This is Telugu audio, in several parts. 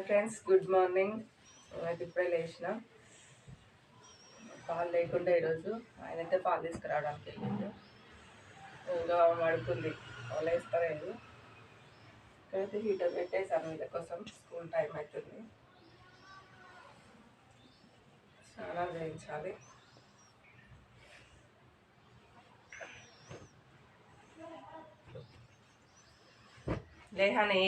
హాయ్ ఫ్రెండ్స్ గుడ్ మార్నింగ్ అయితే ఇప్పుడే లేచిన. పాలు లేకుండా ఈరోజు. ఆయన అయితే పాలు తీసుకురావడానికి వెళ్ళిండు. ఇంకా మడుకుంది. వాళ్ళు వేస్తారేమో ఇక్కడైతే హీటర్ పెట్టేసాను వీళ్ళ కోసం. స్కూల్ టైం అవుతుంది చాలా చేయించాలి. లేహని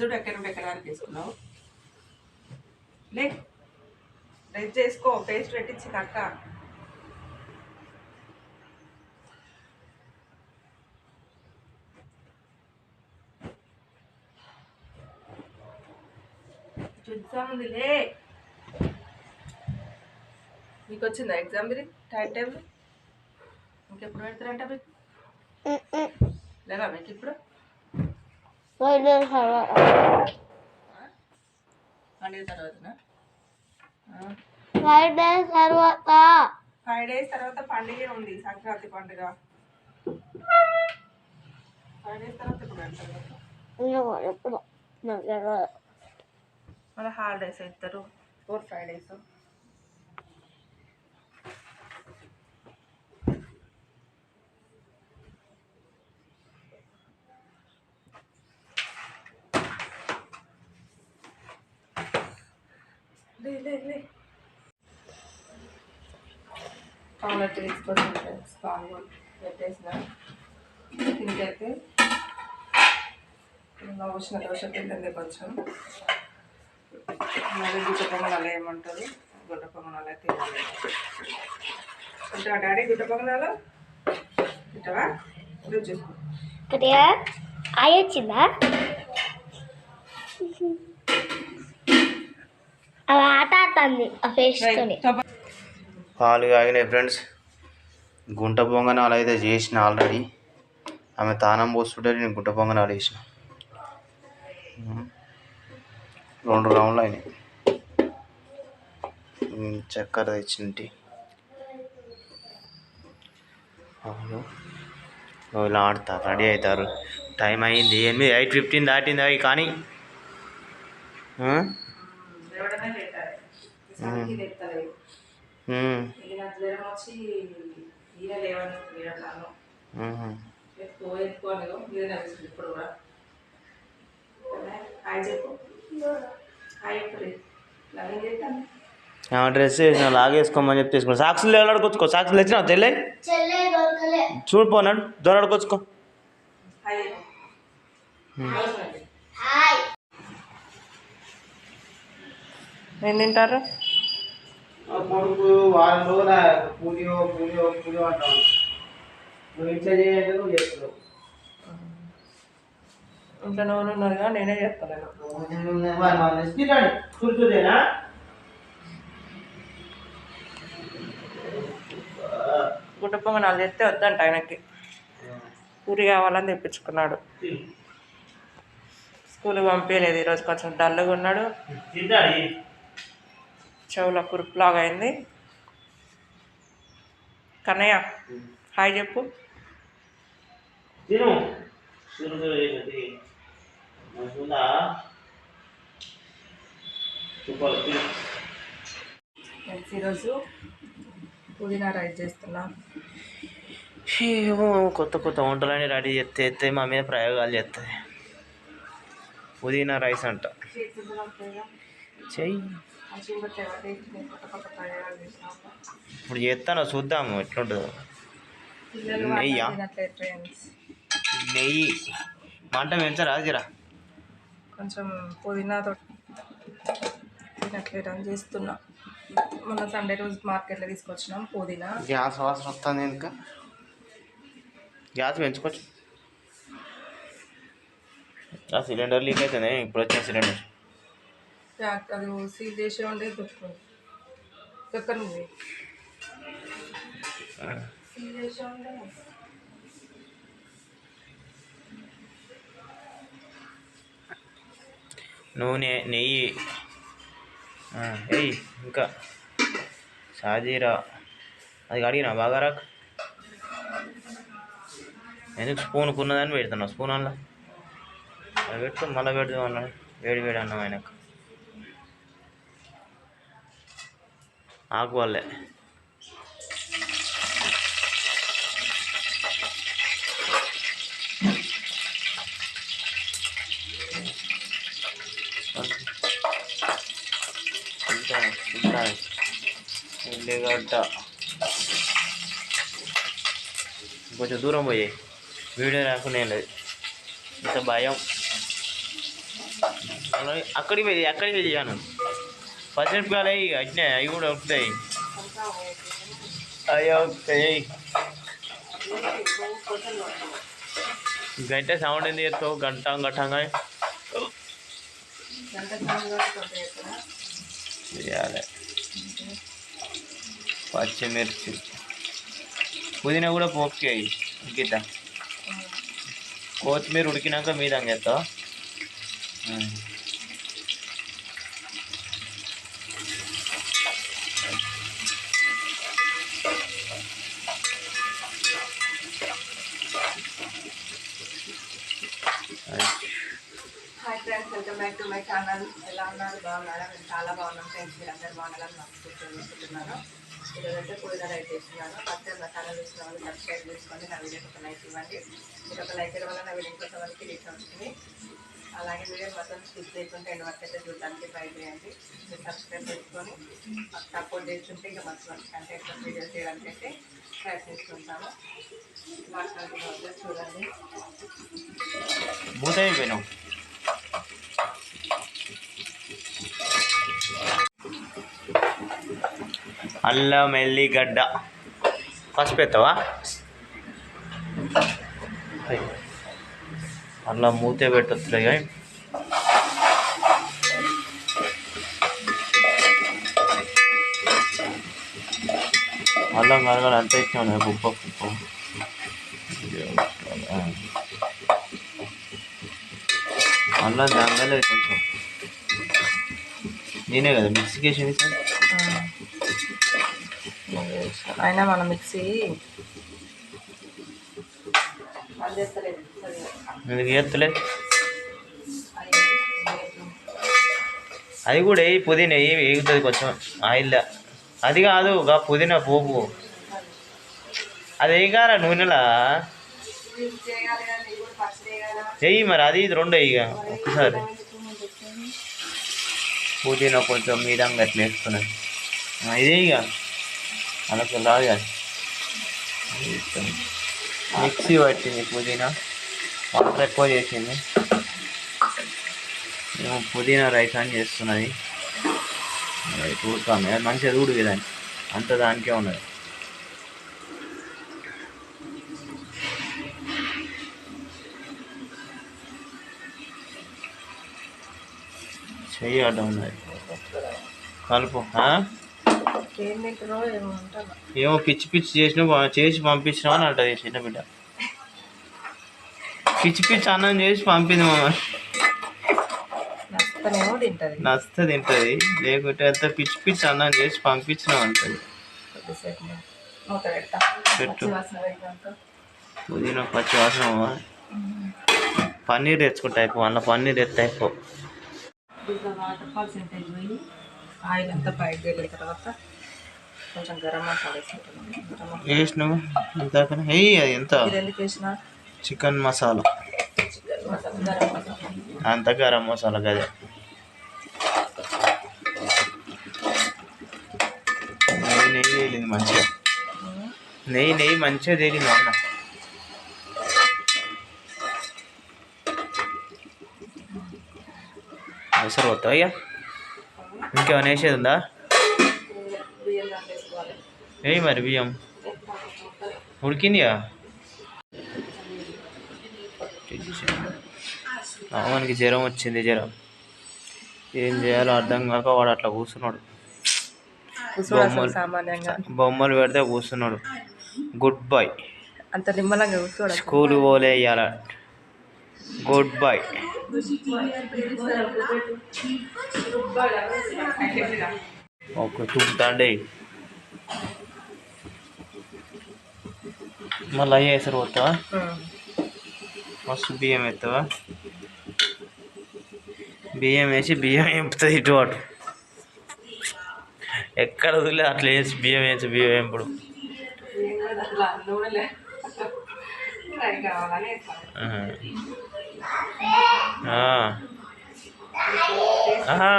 చూడు ఎక్కడ నుండి ఎక్కడ వరకు తీసుకున్నావు? లే రెడ్ చేసుకో పేస్ట్ పెట్టించి ఎగ్జామ్ ఉంది లే. మీకు వచ్చిందా ఎగ్జామ్ ఇది టైం టేబుల్ ఇంకెప్పుడు పెడతారంట మీకు లేదా మీకు ఇప్పుడు? పండుగ తర్వాతనా ఫైవ్ డేస్ తర్వాత ఫైవ్ డేస్ తర్వాత పండుగ ఉంది సంక్రాంతి పండుగ. ఫైవ్ డేస్ తర్వాత ఇప్పుడు. మళ్ళీ హాలిడేస్ ఇస్తారు. ఫోర్ ఫైవ్ డేస్ అయితే తీసుకొచ్చిన ఫ్రెండ్స్ పాలు పెట్టేసిన. దీనికైతే ఇంకా వచ్చిన దోశ పిండి కొంచెం. మరి గుడ్డ పొంగనాలు ఏమంటారు? గుడ్డ పొంగనాలు అయితే అంటే డాడీ గుడ్డ పొంగనాలు? తింటావా? రుచి చేసుకో ఆయి వచ్చిందా? అవి ఆట ఆడుతుంది ఆ పాలు కాగినాయి ఫ్రెండ్స్ గుంట పొంగనాలు అయితే చేసిన ఆల్రెడీ ఆమె తానం పోస్తుంటే నేను గుంట పొంగనాలు వేసిన. రెండు రౌండ్లు అయినాయి. చక్కెర అవును. ఓ ఇలా ఆడతారు రెడీ అవుతారు. టైం అయింది. ఎనిమిది ఎయిట్ ఫిఫ్టీన్ దాటింది అవి కానీ. ఇప్పుడు కూడా. డ్రెస్ వేసిన లాగేసుకోమని చెప్పి తీసుకున్నా. సాక్సులు తెచ్చినావు? తెల్లే? చెల్లె దొరకలే. చూడిపోనాడు దొరడుకొచ్చుకో ఏం తింటారు? కొడుకు వారం రోజుల పూలియో పూలియో పూలియో అంటాను నువ్వు ఇట్లా చేయంటే నువ్వు చేస్తున్నావు ఇంట్లో నూనె ఉన్నదిగా నేనే చేస్తాను కూర్చోదేనా? గుడ్డ పొంగనాలు చేస్తే వద్దంట ఆయనకి. పూరి కావాలని తెప్పించుకున్నాడు. స్కూల్కి పంపించలేదు ఈరోజు కొంచెం డల్గా ఉన్నాడు. తింటాడు చెవులో కురుపులాగా అయింది కన్నయ్య హాయ్ చెప్పు. ఈరోజు పుదీనా రైస్ చేస్తున్నా. ఏమో కొత్త కొత్త వంటలని రెడీ చేస్తే ఎత్తే మా మీద ప్రయోగాలు చేస్తాయి పుదీనా రైస్ అంట. చెయ్యి. ఇప్పుడు చేస్తాను చూద్దాము ఎట్లుంటుందో. నెయ్యా? నెయ్యి. మంట పెంచరా జరా కొంచెం పుదీనాతో అని చేస్తున్నా. మొన్న సండే రోజు మార్కెట్లో తీసుకొచ్చినాం పుదీనా. గ్యాస్ వాసన వస్తుంది ఇంకా? గ్యాస్ పెంచుకోవచ్చు. ఆ సిలిండర్ లీక్ అవుతుంది ఇప్పుడు వచ్చిన సిలిండర్. ప్యాక్ అది సీల్ చేసి ఉండే దొరుకుతుంది. ఎక్కడ ఉంది సీల్ చేసి ఉండే నూనె నెయ్యి. ఎయ్ ఇంకా. షాజీరా అది అడిగినా బాగా రాక్. ఎందుకు స్పూన్ ఉన్నదని పెడుతున్నావు? స్పూన్ అలా అది పెట్టుకొని మళ్ళీ పెడదాం అన్నాడు. వేడి వేడి అన్నం ఆయనకు ఆకు వాళ్ళే ఉల్లిగడ్డ కొంచెం దూరం పోయాయి వీడియో రాకునే లేదు. ఇంత భయం. అక్కడికి వెళ్ళి అక్కడికి వెళ్ళాను పచ్చిమిరపకాయలు అయ్యి అట్నే అవి కూడా వస్తాయి అయ్యో వస్తాయి గంట సౌండ్ ఎందుకు చేస్తావు గంట గట్టంగా గంట సమయం కొట్టుకుంటే ఇక్కడ చేయాలి పచ్చిమిర్చి పుదీనా కూడా పోపుకి అయ్యి గీత కొత్తిమీర ఉడికినాక మీద అంగేస్తావా hi friends welcome back channel ఎలా ఉన్నారు? బాగున్నారా? నేను చాలా బాగున్నాను ఫ్రెండ్స్ మీరు అందరు బాగున్నారని నచ్చుకుంటున్నాను ఈరోజు ఈరోజైతే పుదీనా రైట్ చేస్తున్నాను ఫస్ట్ టైం నా ఛానల్ చూసిన వాళ్ళు సబ్స్క్రైబ్ చేసుకోండి నా వీడియోకి ఒక లైక్ ఇవ్వండి. మీరు ఒక లైక్ ఇవ్వడం వల్ల నా వీడియో కొంచెం వరకు రీచ్ అవుతుంది. అలాగే వీడియో మొత్తం స్కిప్ చేయకుండా ఎండ్ వరకు అయితే చూడడానికి ట్రై చేయండి మీరు సబ్స్క్రైబ్ చేసుకొని సపోర్ట్ చేస్తుంటే ఇంకా మంచి మంచి కంటెంట్ వీడియోస్ చేయడానికి అయితే ప్రయత్నిస్తుంటాము. మాట్లాడుతున్న చూడండి. మూత అయిపోయినావు అల్లం ఎల్లిగడ్డ పసుపు ఎత్తవా అల్లం మూతే పెట్టొచ్చులే కానీ అల్లం కలగాలి అంత ఇచ్చాను కుప్ప కుప్ప అల్లం దంగలేదు కొంచెం. నేనే కదా మిక్సీకి ఇస్తాను అయినా మన మిక్సీ అది కూడా వేయి పుదీనా వేయి వేగుతుంది కొంచెం ఆయిల్ అది కాదు గా పుదీనా పోపు. అది వేయగాల నూనెలా? వేయి మరి అది ఇది రెండు వేయి ఇక పుదీనా కొంచెం మీదంగా అట్లా వేసుకున్నాను. ఇదే ఇక అలా రాదు కదా మిక్సీ పట్టింది పుదీనా. వాటర్ ఎక్కువ చేసింది. మేము పుదీనా రైస్ అని చేస్తున్నది. అది అది మంచిగా చూడు దాన్ని. అంత దానికే ఉన్నది. చెయ్యి అడ్డం ఉన్నది. కలుపు. ఏమో పిచ్చి పిచ్చి చేసిన చేసి పంపించినావు అని అంటది చిన్న బిడ్డ పిచ్చి పిచ్చి అన్నం చేసి పంపింది మామ నచ్చతనేమో తింటుంది. లేకుంటే అంత పిచ్చి పిచ్చి అన్నం చేసి పంపించినావు అంటది. పెట్టు. పుదీనా పచ్చి వాసన. పన్నీర్ తెచ్చుకుంటా అయిపో అన్న పన్నీర్ ఎత్తే అయిపో. వాటర్ పోయి ఆయిల్ అంతా బయట వెళ్ళిన తర్వాత కొంచెం గరం మసాలా వేసుకుంటున్నాను. వేసినావు? అది ఎంత? చికెన్ మసాలా. అంత గరం మసాలా కదా నెయ్యి నెయ్యి తేలింది మంచిగా. నెయ్యి నెయ్యి మంచిగా తేలింది అన్న. అవసరం అయ్యా? ఇంకేమైనా వేసేది ఉందా? ఏయ్ మరి బియ్యం. ఉడికిందిగా? మనకి జ్వరం వచ్చింది జ్వరం. ఏం చేయాలో అర్థం కాక వాడు అట్లా కూర్చున్నాడు. బొమ్మలు. పెడితే కూర్చున్నాడు. గుడ్ బాయ్ అంత నిమ్మలంగా కూర్చోడు. స్కూల్ పోలే ఇయ్యాల. గుడ్ బాయ్ ఒక తుంపుతాండే మళ్ళీ అయ్యే ఎసరు పోతావా. మస్తు బియ్యం ఎత్తావా బియ్యం వేసి బియ్యం ఎంపుతుంది ఇటు అటు. ఎక్కడ వదిలే అట్లా వేసి బియ్యం వేసి బియ్యం ఎంపుడు ఏం కూడా అట్లా నూనెలే ఫ్రై కావాలని వేస్తాను ఆ. ఆహా.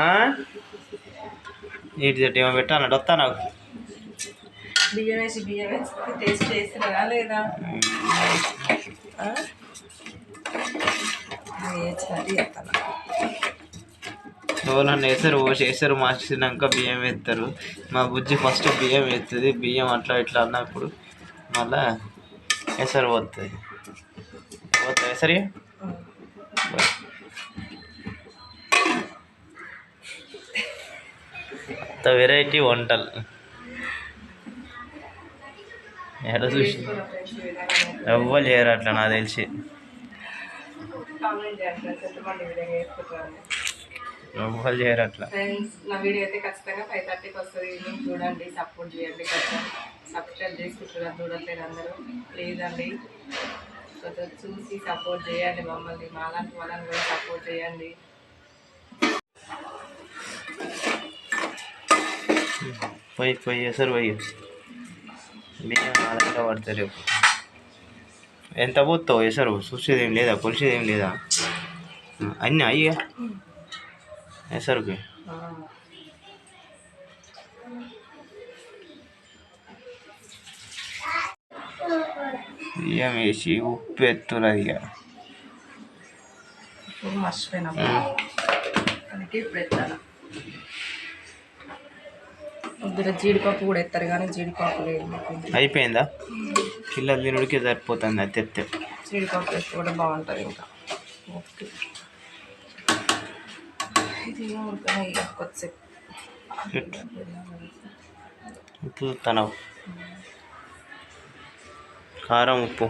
ఆ? ఇటు చెట్టు ఏమో పెట్టాలంటే వస్తా నాకు బియ్యం వేసి బియ్యం వేసి టేస్ట్ చేసినా లేదా వేస్తారు వేస్తారు మార్చినాక బియ్యం వేస్తారు. మా బుజ్జి ఫస్ట్ బియ్యం వేస్తుంది బియ్యం అట్లా ఇట్లా అన్నప్పుడు మళ్ళా ఎసరు పోతుంది. పోతుంది ఎసరి అంత వెరైటీ వంటలు. ఎక్కడ చూసి? ఎవ్వరు చేయరు అట్లా నాకు తెలిసి. ఎవ్వరు చేయరు అట్లా. నా వీడియో అయితే ఖచ్చితంగా ఫైవ్ థర్టీకి వస్తుంది. ఈవినింగ్ చూడండి సపోర్ట్ చేయండి సబ్స్క్రైబ్ చేసుకుంటున్నారు చూడట్లేదు అందరూ. ప్లీజ్ అండి. కొంచెం చూసి సపోర్ట్ చేయండి మమ్మల్ని. మాలాంటి వాళ్ళని కూడా సపోర్ట్ చేయండి. పోయి పోయి ఎసరు పోయి. బియ్యం నాలుగు పడతారు రేపు ఎంత పోతావు ఎసరు చూసేది ఏం లేదా కొలిసేది ఏం లేదా అన్నీ అయ్యా ఎసరుకి ఆ, బియ్యం వేసి ఉప్పు ఎత్తున్నది ఇక ఇప్పుడు మర్చిపోయినా ఇందులో జీడిపప్పు కూడా ఎత్తారు కానీ జీడిపప్పు లేదు అయిపోయిందా? పిల్లలు తినుడికి సరిపోతుంది అది తెత్తే. జీడిపప్పు వేస్తే కూడా బాగుంటుంది ఇంకా. ఓకే. ఇది. ఉప్పు తనవు కారం ఉప్పు.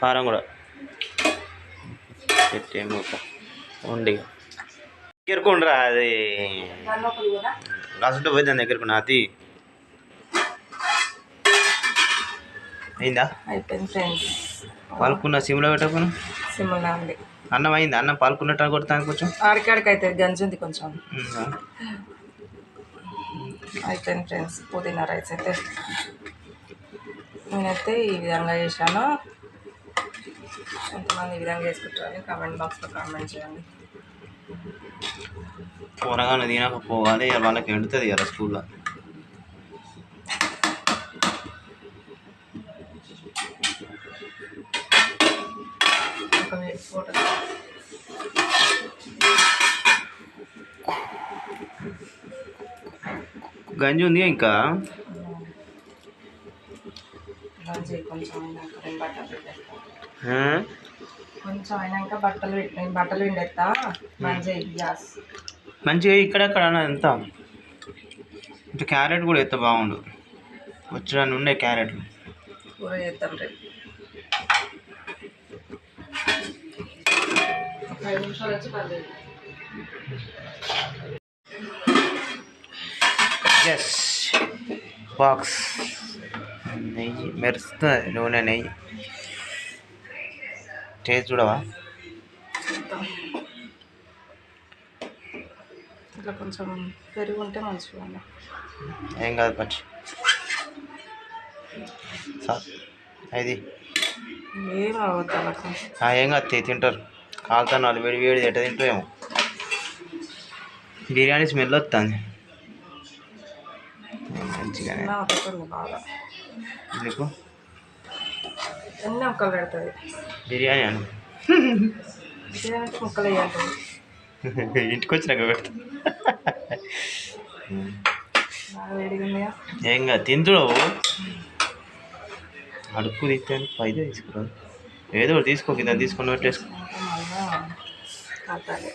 కారం కూడా. పెట్టే మూత ఉండి దగ్గరకుండ్రా అది. రాసుంటే పోయి దాని దగ్గరకు నాది అయిందా? అయిపోయింది ఫ్రెండ్స్. పాల్కున్న సిమ్లో పెట్టకును? సిమ్లా అన్నం అయిందా? అన్నం పాల్కున్నట్టు కొడతాను కొంచెం? ఆడికాడికి అయితే గంజి ఉంది కొంచెం? అయిపోయింది ఫ్రెండ్స్ పుదీనా రైస్ అయితే. నేనైతే ఈ విధంగా చేశాను. ఎంతమంది ఈ విధంగా చేసుకుంటారని కామెంట్ బాక్స్లో కామెంట్ చేయండి. కూరగానే తినకపోవాలి వాళ్ళకి ఎండుతుంది కదా స్కూల్లో ఒక ఫోటో గంజి ఉంది ఇంకా గంజి కొంచెం అయినాక నేను బట్టలు పిండేస్తా ఆ? కొంచెం అయినాక బట్టలు పెట్టి నేను బట్టలు పిండేస్తా గంజి గ్యాస్ మంచిగా ఇక్కడెక్కడ ఎంత? ఇంకా క్యారెట్ కూడా ఎత్త బాగుండు. వచ్చడానికి ఉండే క్యారెట్లు. కూర చేద్దాం రేపు. ఒక ఐదు నిమిషాలు వచ్చి పర్లేదు. ఎస్ బాక్స్ నెయ్యి మెరుస్తుంది నూనె నెయ్యి. టేస్ట్ చూడవా? ఇట్లా కొంచెం పెరుగు ఉంటే మంచిగా ఏం కాదు పచ్చి సార్ అది ఏం ఆ, ఏం కాదు తి- తింటారు. కాలుతాను వాళ్ళు వేడి వేడి ఎట్ట తింటారేమో బిర్యానీ స్మెల్ వస్తుంది. మంచిగానే. ముక్కలు పెడుతుంది. బిర్యానీ అను. బిర్యానీ ముక్కలు వేయంటుంది ఇంటికి వచ్చినాక ఉన్నాయా ఏం కాదు తింటుడు అడుపు తీస్తాను పైదే తీసుకురాదు ఏదో ఒకటి తీసుకో కింద తీసుకొని పెట్టేసుకో ఇంకా మళ్ళా కట్టాలి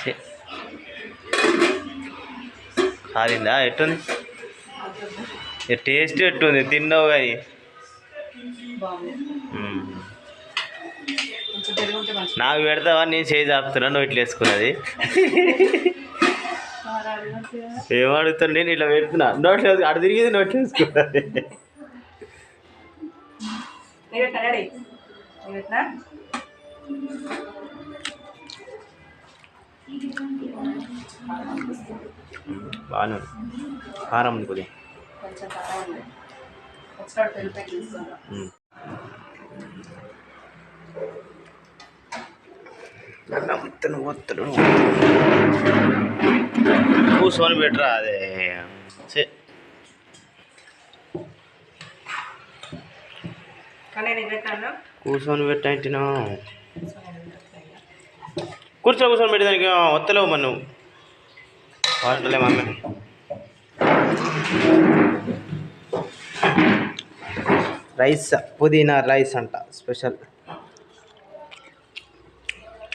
ఛే. కాలిందా ఎట్టుంది? టేస్ట్ ఎట్టుంది? తిన్నావు కానీ. నాకు పెడతావా? నేను చేయి చాపుతున్నా నువ్వు ఇట్లా వేసుకున్నది. ఏం అడుగుతాను? నేను ఇట్లా పెడుతున్నా. నోట్లో అడు తిరిగేది నోట్లో వేసుకున్నది. బాగానే కారం ఉంది కొద్దిగా. కొంచెం కారం ఉంది. ఉమ్. ఒత్తను ఒత్తడు కూర్చొని పెట్టరా అదే. పెట్టాను కూర్చొని పెట్టంటినా కూర్చో కూర్చొని పెట్టేదానికి వత్తలేవు మరి నువ్వు. వాటలే మమ్మీ. రైస్ పుదీనా రైస్ అంట స్పెషల్.